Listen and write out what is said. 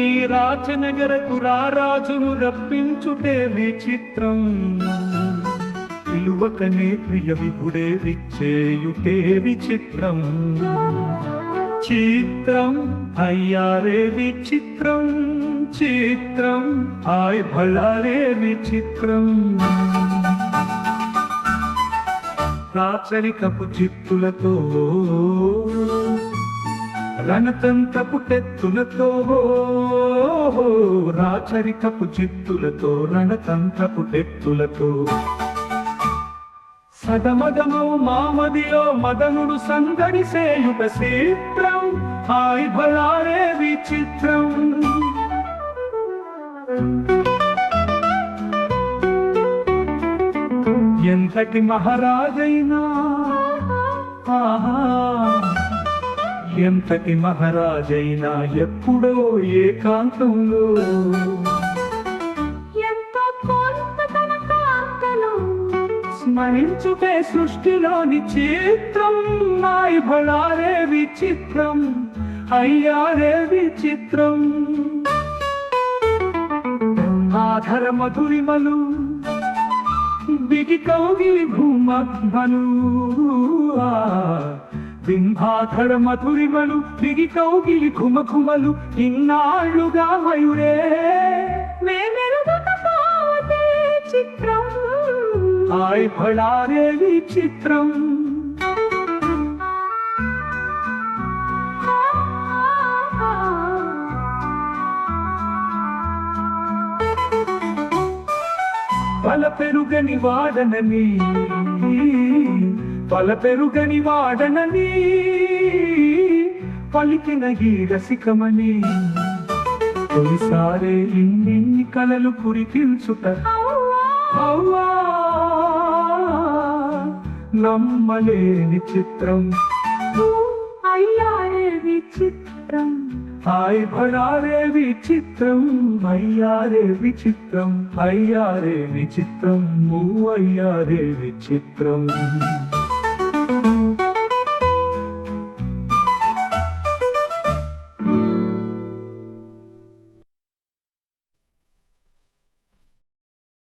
రాచనగరకు రారాజును రప్పించుటే విచిత్రం పిలువకనే ప్రియ విభుడే విచ్చేయుటే విచిత్రం. చిత్రం అయ్యారే విచిత్రం. చిత్రం ఆయ్ భళారే విచిత్రం. రాచరికపు చిత్తులతో రణతంత్రపు టెత్తులతో రాచరికపు చిత్తులతో రణతంత్రపు టెత్తులతో సదమదము మామదిలో మదనుడు సందడి సేయుట హాయ్ బలారే విచిత్రం. ఎంతటి మహారాజైనా ఆహా ఎంతటి మహారాజైనా ఎప్పుడో ఏకాంతంలో స్మరించుటే సృష్టిలోని చిత్రం నాయ్ భళారే విచిత్రం అయ్యారే విచిత్రం. ఆధర మధురిమలు బిగి కౌగిలి భూమధ్వను బింబాధర మధురిమలు బిగి కౌగిలి ఘుమ ఘుమలు ఇన్నాళ్ళుగా మయురే. చిత్రం. ఆయ్ భళారే విచిత్రం బల పెరుగని వాడనని బల పెరుగని వాడనని పలికిన ఈ రసికమని తొలిసారే ఇన్నిన్ని కలలు కురికిల్చుట అవ్వా! నమ్మలేని చిత్రం. అయ్యారే విచిత్రం. హాయ్ భడారే విచిత్రం అయ్యారే విచిత్రం అయ్యారే విచిత్రం నువ్వు అయ్యారే విచిత్రం.